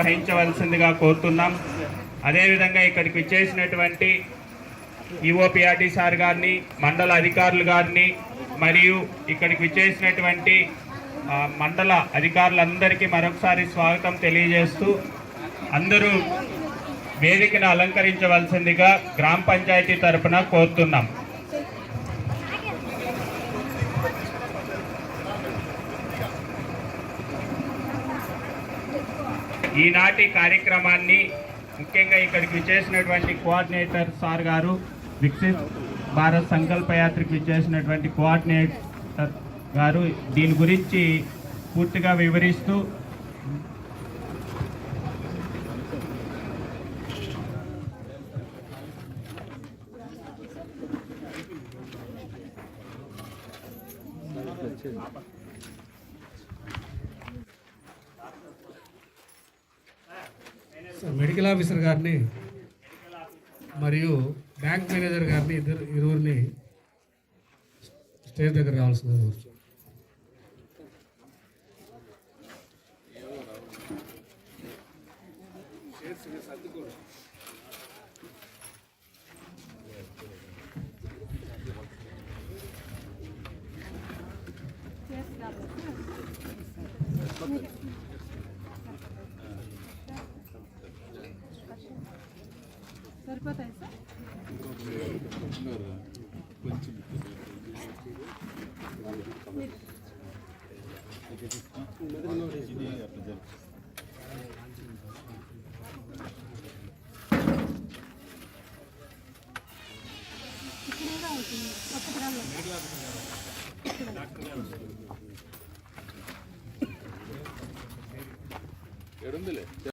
వహించవలసిందిగా కోరుతున్నాం. అదేవిధంగా ఇక్కడికి విచ్చేసినటువంటి ఈఓపిఆర్డి సార్ గారిని మండల అధికారులు గారిని మరియు ఇక్కడికి విచ్చేసినటువంటి మండల అధికారులందరికీ మరొకసారి స్వాగతం తెలియజేస్తూ అందరూ వేదికను అలంకరించవలసిందిగా గ్రామ పంచాయతీ తరఫున కోరుతున్నాం. ఈనాటి కార్యక్రమాన్ని ముఖ్యంగా ఇక్కడికి విచ్చేసినటువంటి కోఆర్డినేటర్ సార్ గారు వికసిత్ భారత్ సంకల్ప యాత్రకు విచ్చేసినటువంటి కోఆర్డినేటర్ గారు దీని గురించి పూర్తిగా వివరిస్తూ సార్ మెడికల్ ఆఫీసర్ గారిని మరియు బ్యాంక్ మేనేజర్ గారిని ఇద్దరు ఇరువురిని స్టేజ్ దగ్గర రావాల్సింది సరిపోతాయి సార్ అవుతుంది కొత్త గ్రామంలో